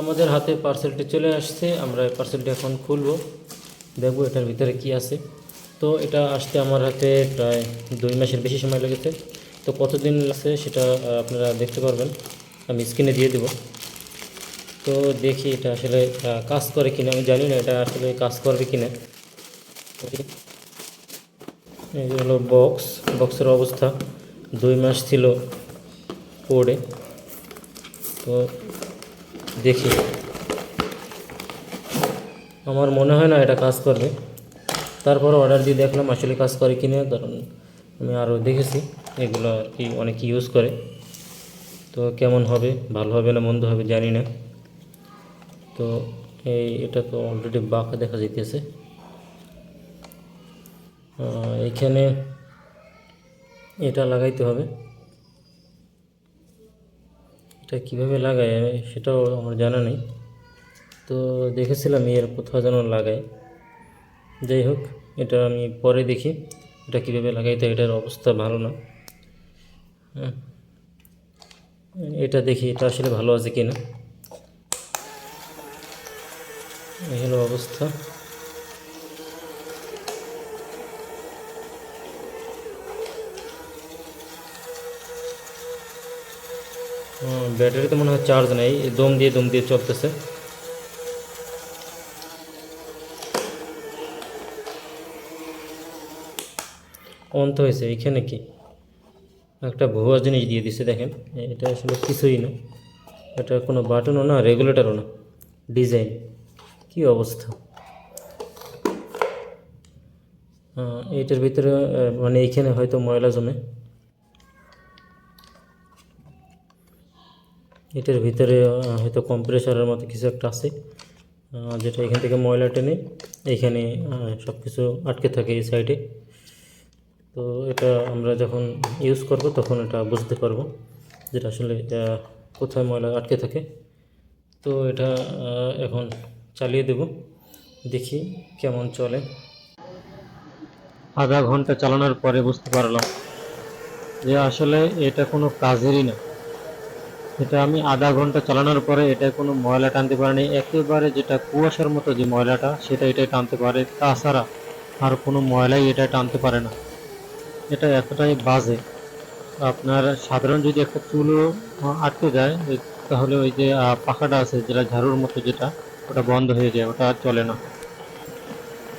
আমাদের হাতে পার্সেলটি চলে আসছে, আমরা এই পার্সেলটি এখন খুলবো। দেখব এটার ভিতরে কি আছে। তো এটা আসতে আমার হাতে প্রায় দুই মাসের বেশি সময় লেগেছে। তো কতদিন লাগছে সেটা আপনারা দেখতে পারবেন। আমি স্ক্রিনে দিয়ে দেবো। তো দেখি এটা আসলে কাজ করে কিনা। আমি জানি না এটা আসলে কাজ করবে কিনা। এই হলো বক্স বক্সের অবস্থা। দুই মাস ছিল পড়ে তো দেখি। আমার মনে হয় না এটা কাজ করবে। তারপর অর্ডার দিয়ে দেখলাম আসলে কাজ করে কি না কারণ আমি আরও দেখেছি এগুলো আর কি অনেকে ইউজ করে। তো কেমন হবে ভালো হবে না মন্দ হবে জানি না। তো এই এটা তো অলরেডি বাঁকা দেখা যাইতেছে। আহ, এইখানে এটা লাগাইতে হবে। এটা কীভাবে লাগায় আমি সেটাও আমার জানা নেই। তো দেখেছিলাম এর কোথাও যেন লাগায়। যাই হোক এটা আমি পরে দেখি এটা কীভাবে লাগাইতে হয়, এটার অবস্থা ভালো না। এটা দেখি এটা আসলে ভালো আছে কিনা। এই হলো অবস্থা। ব্যাটারিতে মনে হয় চার্জ নেই দম দিয়ে দম দিয়ে চলতেছে। অন তো হয়েছে এইখানে কি? একটা ভুয়া জিনিস দিয়ে দিছে দেখেন। এটা আসলে কিছুই না। এটা কোনো বাটনও না রেগুলেটরও না। ডিজাইন। কি অবস্থা? আহ, এইটার ভিতরে মানে এইখানে হয়তো ময়লা জমে। এটার ভিতরে হয়তো কম্প্রেসারের মতো কিছু একটা আছে। যেটা এখান থেকে ময়লা টেনে এইখানে সব কিছু আটকে থাকে এই সাইডে তো এটা আমরা যখন ইউজ করব, তখন এটা বুঝতে পারব যেটা আসলে কোথায় ময়লা আটকে থাকে। তো এটা এখন চালিয়ে দেব। দেখি কেমন চলে। আধা ঘণ্টা চালানোর পরে বুঝতে পারলাম যে আসলে এটা কোনো কাজেরই না। এটা আমি আধা ঘণ্টা চালানোর পরে এটা কোনো ময়লা টানতে পারিনি। একেবারে যেটা কুয়াশার মতো যে ময়লাটা, সেটা এটাই টানতে পারে। তাছাড়া আর কোনো ময়লাই এটা টানতে পারে না। এটা এতটাই বাজে। আপনার সাধারণ যদি একটা চুলও আটকে যায় তাহলে ওই যে পাখাটা আছে, যেটা ঝাড়ুর মতো যেটা, ওটা বন্ধ হয়ে যায়, ওটা আর চলে না।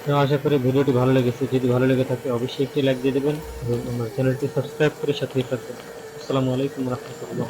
তো আশা করি ভিডিওটি ভালো লেগেছে। যদি ভালো লেগে থাকে, অবশ্যই একটি লাইক দিয়ে দেবেন এবং আমার চ্যানেলটি সাবস্ক্রাইব করে সাথেই থাকবেন। আসসালামু আলাইকুম রহমতুল্লাহ।